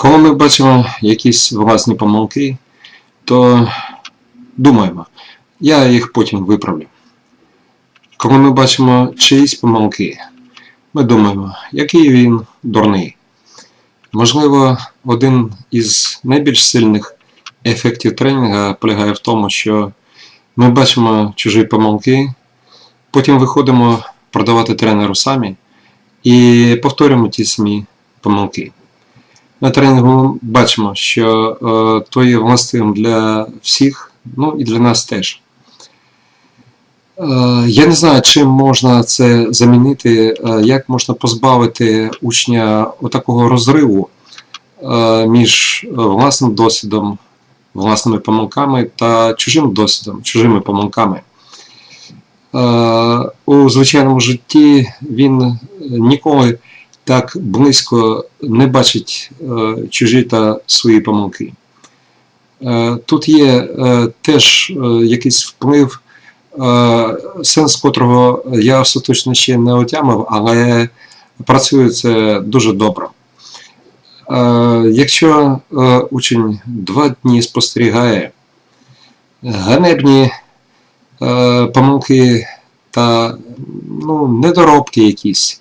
Коли ми бачимо якісь власні помилки, то думаємо, я їх потім виправлю. Коли ми бачимо чиїсь помилки, ми думаємо, який він дурний. Можливо, один із найбільш сильних ефектів тренінгу полягає в тому, що ми бачимо чужі помилки, потім виходимо продавати тренеру самі і повторюємо ті самі помилки. На тренінгу бачимо, що е, то є властивим для всіх, ну і для нас теж. Е, я не знаю, чим можна це замінити, е, як можна позбавити учня отакого розриву між власним досвідом, власними помилками та чужим досвідом, чужими помилками. У звичайному житті він ніколи так близько не бачить е, чужі та свої помилки. Е, Тут є е, теж якийсь вплив, сенс котрого я остаточно ще не отямив, але працює це дуже добре. Якщо учень два дні спостерігає ганебні помилки та ну, недоробки якісь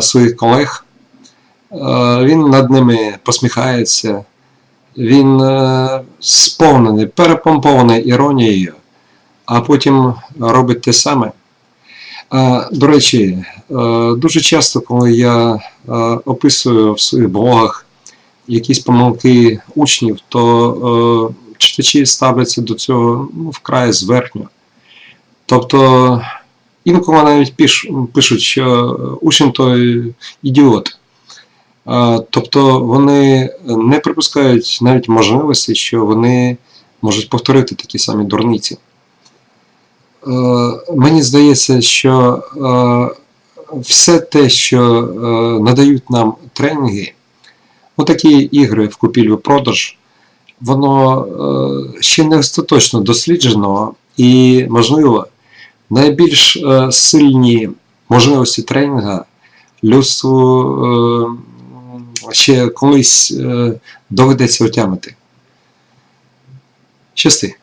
своїх колег, е, він над ними посміхається, він е, сповнений, перепомпований іронією, а потім робить те саме. Е, До речі, е, дуже часто, коли я е, описую в своїх блогах якісь помилки учнів, то е, читачі ставляться до цього ну, вкрай зверхньо. Тобто інколи навіть пиш, пишуть, що учень той ідіот. Е, Тобто вони не припускають навіть можливості, що вони можуть повторити такі самі дурниці. Е, Мені здається, що е, все те, що е, надають нам тренінги, отакі ігри в купівлю-продаж, воно е, ще не остаточно досліджено і, можливо, найбільш е, сильні можливості тренінга людству е, ще колись е, доведеться отямити. Щасти.